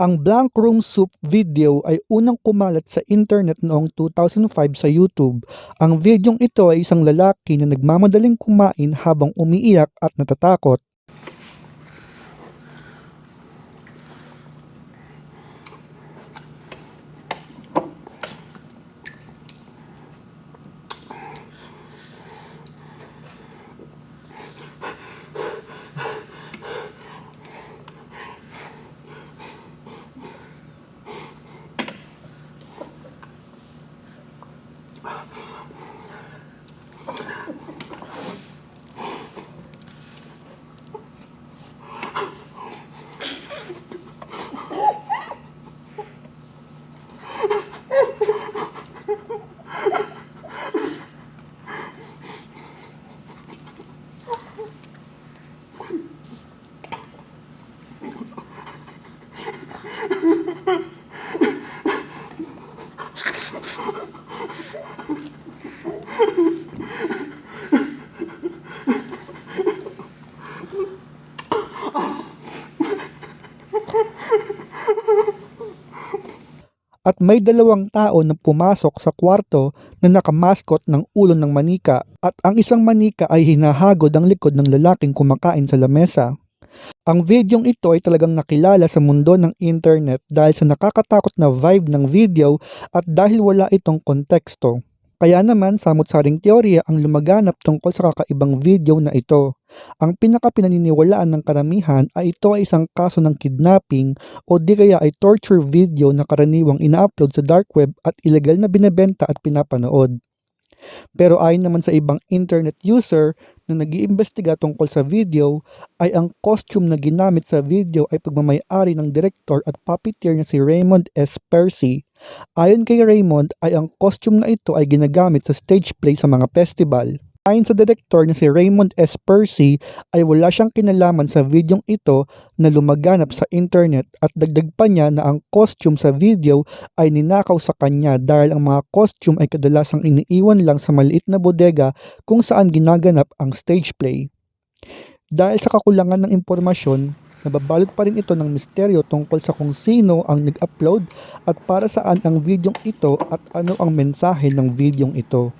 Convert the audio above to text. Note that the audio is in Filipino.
Ang Blank Room Soup video ay unang kumalat sa internet noong 2005 sa YouTube. Ang videong ito ay isang lalaki na nagmamadaling kumain habang umiiyak at natatakot. At may dalawang tao na pumasok sa kwarto na nakamaskot ng ulo ng manika at ang isang manika ay hinahagod ang likod ng lalaking kumakain sa lamesa. Ang videong ito ay talagang nakilala sa mundo ng internet dahil sa nakakatakot na vibe ng video at dahil wala itong konteksto. Kaya naman samot-saring teorya ang lumaganap tungkol sa kakaibang video na ito. Ang pinakapinaniniwalaan ng karamihan ay ito ay isang kaso ng kidnapping o di kaya ay torture video na karaniwang ina-upload sa dark web at ilegal na binebenta at pinapanood. Pero ayon naman sa ibang internet user na nag-iimbestiga tungkol sa video ay ang costume na ginamit sa video ay pagmamayari ng director at puppeteer na si Raymond S. Percy. Ayon kay Raymond ay ang costume na ito ay ginagamit sa stage play sa mga festival. Ayon sa director na si Raymond S. Percy ay wala siyang kinalaman sa videong ito na lumaganap sa internet at dagdag pa niya na ang costume sa video ay ninakaw sa kanya dahil ang mga costume ay kadalasang iniiwan lang sa maliit na bodega kung saan ginaganap ang stage play. Dahil sa kakulangan ng impormasyon, nababalot pa rin ito ng misteryo tungkol sa kung sino ang nag-upload at para saan ang videong ito at ano ang mensahe ng videong ito.